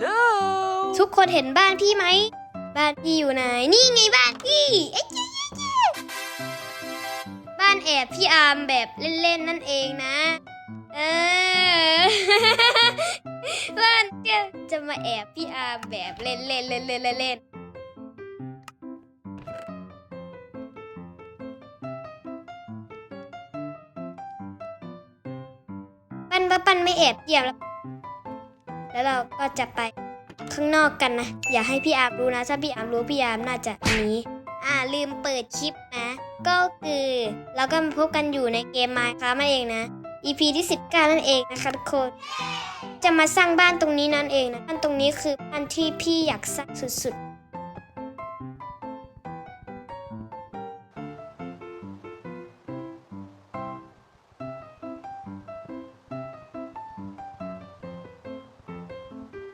Hello ทุกคนเห็นบ้านพี่ไหม บ้านพี่อยู่ไหน นี่ไงบ้านพี่เอ๊ะเจ๊เจ๊เจ๊บ้านแอบพี่อาร์มแบบเล่นๆนั่นเองนะเออบ้านก็จะมาแอบพี่อาร์มแบบเล่นๆเล่นๆเล่นๆปันปันไม่แอบเกี่ยวแล้ว แล้วเราก็จะไปข้างนอกกันนะ อย่าให้พี่อาร์มรู้นะ ถ้าพี่อาร์มรู้พี่อาร์มน่าจะหนีอ่าลืมเปิดคลิปนะ ก็คือเราก็มาพบกันอยู่ในเกมไมค์ครับนั่นเองนะ EP ที่ 19 นั่นเองนะคะทุกคน จะมาสร้างบ้านตรงนี้นั่นเองนะบ้านตรงนี้คือบ้านที่พี่อยากสร้างสุดๆ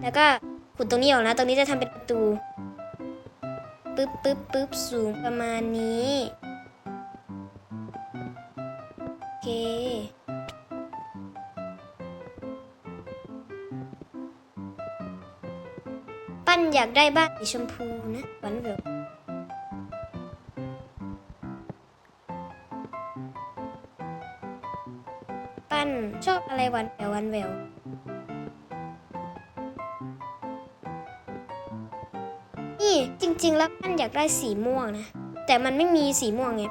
แล้วก็ขุดตรงนี้ออกนะ ตรงนี้จะทำเป็นประตูปึ๊บปึ๊บปึ๊บสูงประมาณนี้โอเคปั้นอยากได้บ้านสีชมพูนะหวานแหววปั้นชอบอะไรหวานแหววหวานแหวว ริง ๆ แล้วปั้นอยากได้สีม่วงนะ แต่มันไม่มีสีม่วงไง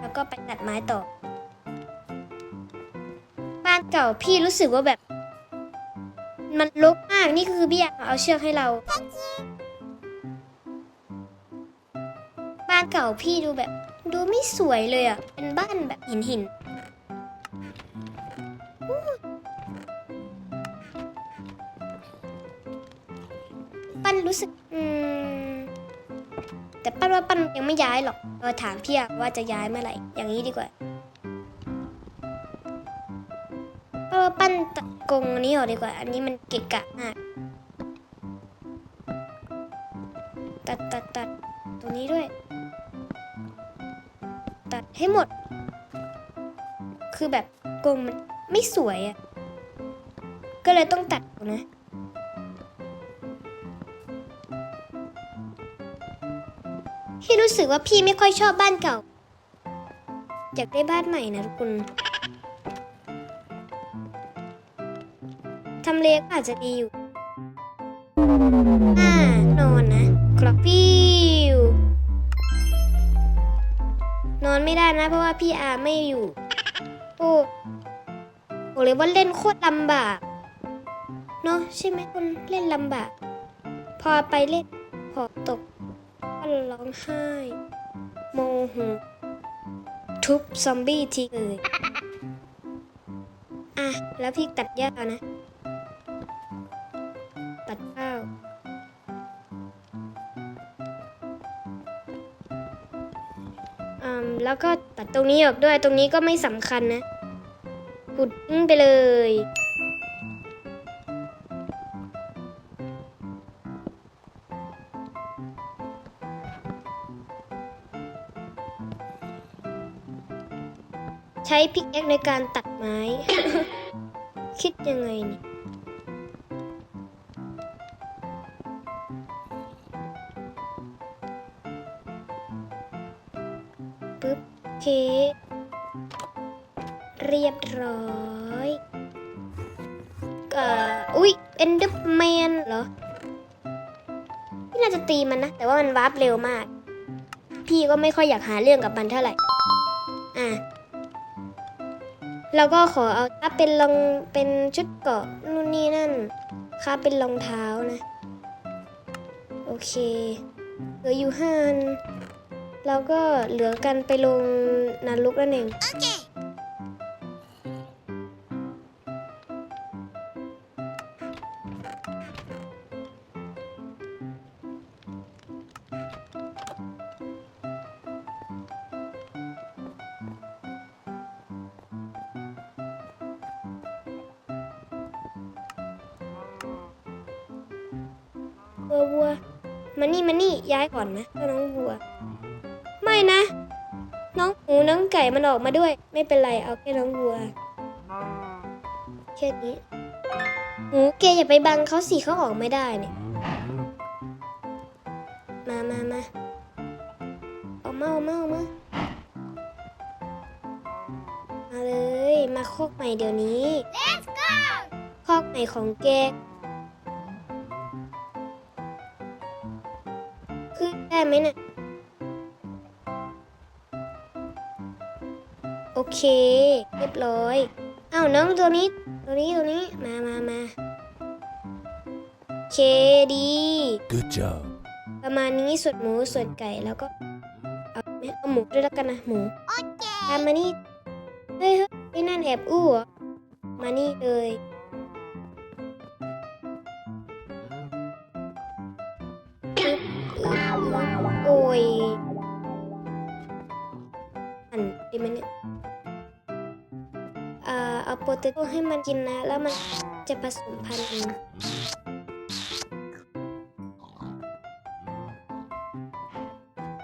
แล้วก็ไปตัดไม้ต่อ บ้านเก่าพี่รู้สึกว่าแบบ มันรกมากนี่คือพี่อยากเอาเชือกให้เรา บ้านเก่าพี่ดูแบบ ดูไม่สวยเลยอะ เป็นบ้านแบบหินหิน นรู้สึก อืม แต่ปั้นว่าปั้นยังไม่ย้ายหรอกเราถามพี่อะว่าจะย้ายเมื่อไหร่ อย่างนี้ดีกว่าปั้นว่าปั้นตัดกรงอันนี้ออกดีกว่า อันนี้มันเกะกะมาก ตัดตัดตัดตรงนี้ด้วย ตัดให้หมด คือแบบกรงมันไม่สวยอะก็เลยต้องตัดนะ พี่รู้สึกว่าพี่ไม่ค่อยชอบบ้านเก่า อยากได้บ้านใหม่นะทุกคนทำเลก็อาจจะดีอยู่อ่านอนนะครับพี่นอนไม่ได้นะ เพราะว่าพี่อาไม่อยู่โอ้บอกเลยว่าเล่นโคตรลำบากเนาะใช่ไหมคนเล่นลำบาก พอไปเล่นพอตก็ร้องไห้ โมโหทุบซอมบี้ทิ้งเลยอะ แล้วพี่ตัดหญ้านะ ตัดข้าวอืมแล้วก็ตัดตรงนี้ออกด้วยตรงนี้ก็ไม่สำคัญนะ ขุดทิ้งไปเลย ใช้พิกแอคในการตัดไม้ คิดยังไงนี่ปึ๊บเค เรียบร้อยเอ่ออุ๊ยเอนเดอร์แมนเหรอพี่น่าจะตีมันนะ แต่ว่ามันวาร์ปเร็วมาก พี่ก็ไม่ค่อยอยากหาเรื่องกับมันเท่าไหร่ อะ แล้วก็ขอเอาถ้าเป็นรองเป็นชุดเกาะนู่นนี่นั่นค่าเป็นรองเท้านะ โอเคเหลืออยู่ห้าอันเราก็เหลือกันไปลงนรกนั่นเอง วัววัวมานี่มานี่ย้ายก่อนนะเจ้าน้องวัว ไม่นะ น้องหมูมูน้องไก่มันออกมาด้วย ไม่เป็นไรเอาแค่น้องวัวแค่นี้หมูแกอย่าไปบังเขาสิเขาออกไม่ได้เนี่ยมามามาออกมาออกมาออกมามาเลยมาคอกใหม่เดี๋ยวนี้ Let's go คอกใหม่ของแก ได้ไหมน่ะโอเค เรียบร้อย เอ้าน้องตัวนี้ ตัวนี้ตัวนี้มามามาโอเคดี Good job. ประมาณนี้ส่วนหมูส่วนไก่แล้วก็ เอาไหมเอาหมูด้วยแล้วกันนะหมูโอเคตามมานี่เฮ้ยเฮ้ยไอ้นั่นแอบอู้เหรอมานี่เลย โอ้ยอันดีไหมเนี่ยอ่าเอาโปเตโต้ให้มันกินนะ แล้วมันจะผสมพันธุ์เอง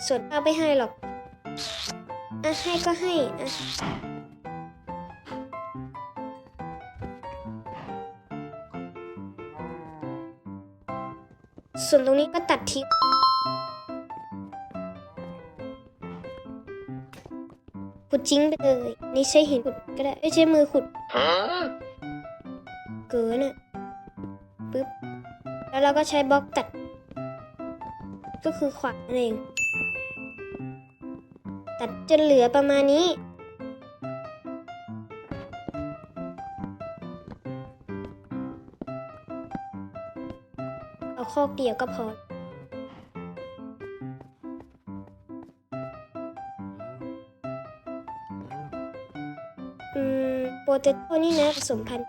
ส่วนป้าไม่ให้หรอก อะให้ก็ให้ อะส่วนตรงนี้ก็ตัดทิ้ง ขุดทิ้งไปเลย นี่ใช้หินขุดก็ได้ไม่ใช้มือขุดเกินอะปึ๊บ แล้วเราก็ใช้บล็อกตัด ก็คือขวานั่นเอง ตัดจนเหลือประมาณนี้ เอาคอกเดียวก็พอ เตโต้นี่นะผสมพันธุ์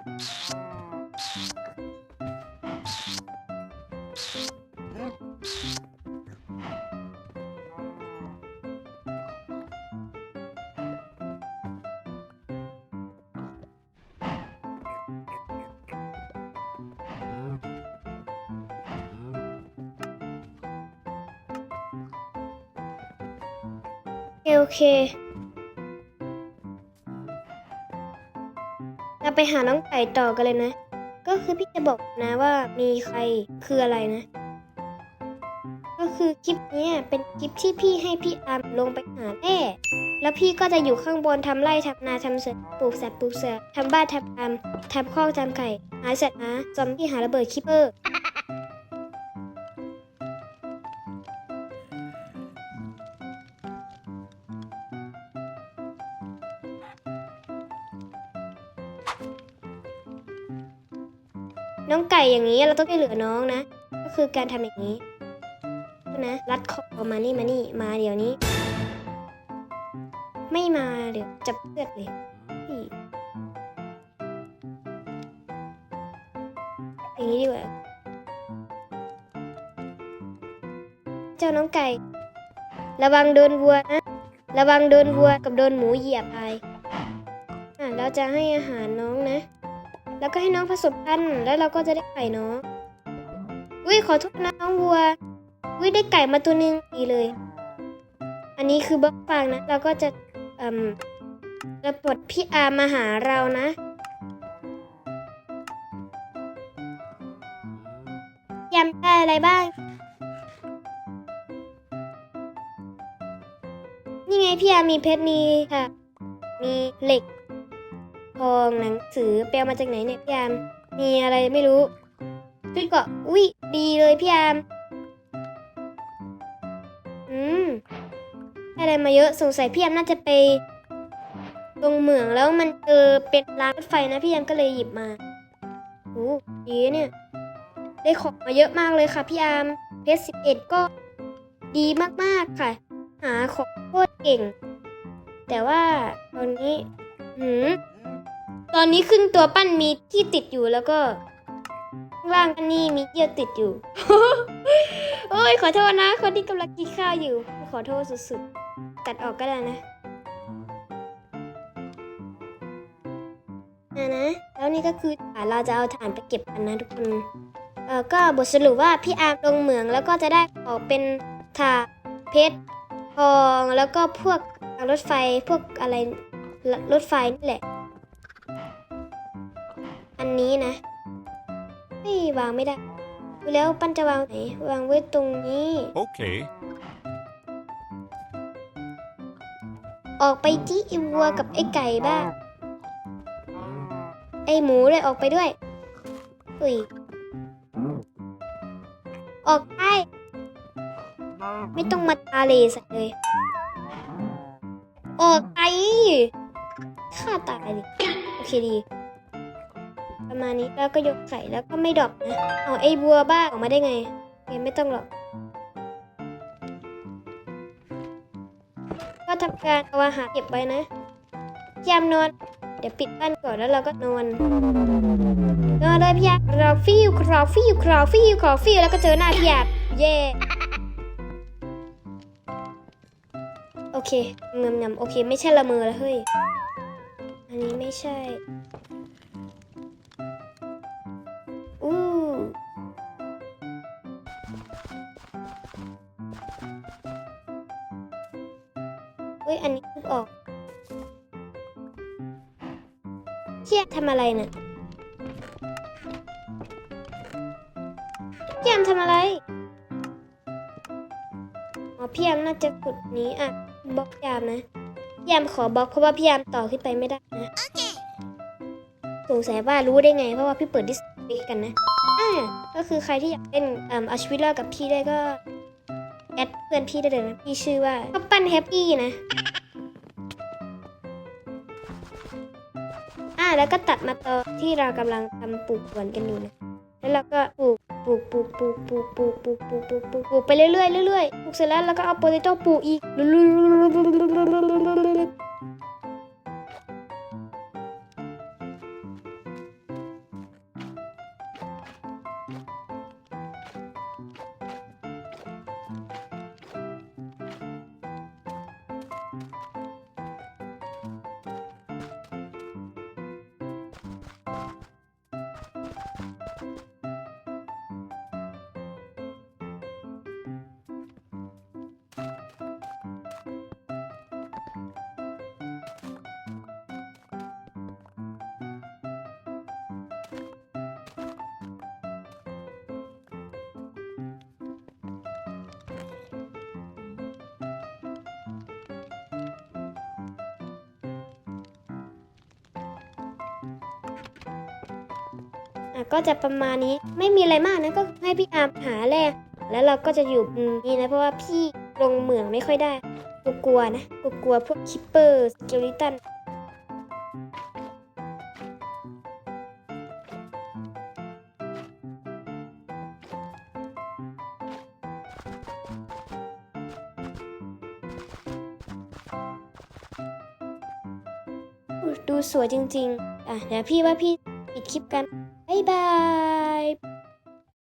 โอเค เราไปหาน้องไก่ต่อกันเลยนะ ก็คือพี่จะบอกนะว่ามีใครคืออะไรนะ ก็คือคลิปนี้เป็นคลิปที่พี่ให้พี่อามลงไปหาแร่แล้วพี่ก็จะอยู่ข้างบนทำไร่ทำนาทำสวนปลูกสัตว์ปลูกเสือทำบ้านทำฟาร์มทำข้อกทำไข่หาสัตว์หาซอมบี้หาระเบิดคิปเปอร์ น้องไก่อย่างนี้เราต้องช่วยเหลือน้องนะ ก็คือการทำอย่างนี้นะรัดคอมานี่มานี่มาเดี๋ยวนี้ ไม่มาเดี๋ยวจับเลือดเลยอย่างนี้ดีกว่าเจ้าน้องไก่ ระวังโดนวัวนะระวังโดนวัวกับโดนหมูเหยียบไปอะเราจะให้อาหารน้องนะ แล้วก็ให้น้องผสมพันธุ์แล้วเราก็จะได้ไก่น้องอุ้ยขอโทษนะน้องวัวอุ้ยได้ไก่มาตัวหนึงดีเลย อันนี้คือบล็อกฟางนะ เราก็จะเอ่มจะปลดพี่อาร์มาหาเรานะยำได้อะไรบ้าง นี่ไงพี่อาร์มีเพชรมีค่ะ มีเหล็ก ทองหนังสือไปเอามาจากไหนเนี่ยพี่ยาม มีอะไรไม่รู้พี่ก็อุ้ยดีเลยพี่ยาม อืมอะไรมาเยอะสงสัยพี่ยามน่าจะไป ตรงเหมืองแล้วมันเจอเป็นรางรถไฟนะพี่ยามก็เลยหยิบมาโอ้ดีเนี่ย ได้ของมาเยอะมากเลยค่ะพี่ยาม เพชรสิบเอ็ดก็ดีมากๆค่ะ หาของโคตรเก่ง แต่ว่าตอนนี้หืม ตอนนี้ครึ่งตัวปั้นมีที่ติดอยู่แล้วก็ข้างล่างนี่มีเยื่อติดอยู่ โอ้ยขอโทษนะ คนที่กำลังกินข้าวอยู่ ขอโทษสุดๆ ตัดออกก็ได้นะนะนะ แล้วนี่ก็คือเราจะเอาฐานไปเก็บกันนะทุกคน เออก็บทสรุปว่าพี่อาร์มลงเหมืองแล้วก็จะได้ออกเป็นถาเพชรทองแล้วก็พวกางรถไฟพวกอะไรรถไฟนี่แหละ นนี้นะไม่วางไม่ได้ ดูแล้วปั้นจะวางไหน วางไว้ตรงนี้ Okay. ออกไปที่ไอวัวกับไอไก่บ้าง ไอหมูเลยออกไปด้วยอุ้ย ออกไปไม่ต้องมาตาเลใส่เลย ออกไปฆ่าตายดิโอเคดี ประมาณนี้แล้วก็ยกไข่แล้วก็ไม่ดรอกนะเอาไอ้บัวบ้าออกมาได้ไงโอเคไม่ต้องหรอกก็ทำการเอาอาหารเก็บไว้นะยามนอน เดี๋ยวปิดบ้านก่อนแล้วเราก็นอนนอนเลยพี่ยาครอฟิวครอฟิวครอฟิวครอฟิวแล้วก็เจอหน้าพี่ยาเย่โอเคงำงำโอเค ไม่ใช่ละเมอแล้วเฮ้ย อันนี้ไม่ใช่ ฮ้ย อันนี้ทุบออกเชี่ยทำอะไรน่ะพี่ยามทำอะไร อ๋อพี่ยามน่าจะขุดนี้อะบล็อกยามนะพี่ยามขอบล็อกเพราะว่าพี่ยามต่อขึ้นไปไม่ได้นะสงสัยว่ารู้ได้ไง เพราะว่าพี่เปิดดิสเพย์กันนะอ่าก็คือใครที่อยากเล่นเอ่อเอาชีวิตรอดกับพี่ได้ก็แอดเพื่อนพี่ได้เลยนะพี่ชื่อว่าข้าวปั้นแฮปปี้นะอ่าแล้วก็ตัดมาตอนที่เรากำลังทำปลูกสวนกันอยู่นะแล้วเราก็ปลูกปลูกปลูกปลูกปลูกปลูกปลูกปลูกปลูกปลูกปลูกไปเรื่อยๆเรื่อยๆปลูกเสร็จแล้วเราก็เอาโปเตโต้ปลูกอีก ก็จะประมาณนี้ไม่มีอะไรมากนะก็ให้พี่อาร์มหาแร่แล้วเราก็จะอยู่นี้นะเพราะว่าพี่ลงเหมืองไม่ค่อยได้กลัวๆนะกลัวๆพวกคิปเปอร์สเกลิตันดูสวยจริง ๆ อะเดี๋ยวพี่ว่าพี่ปิดคลิปกัน Bye.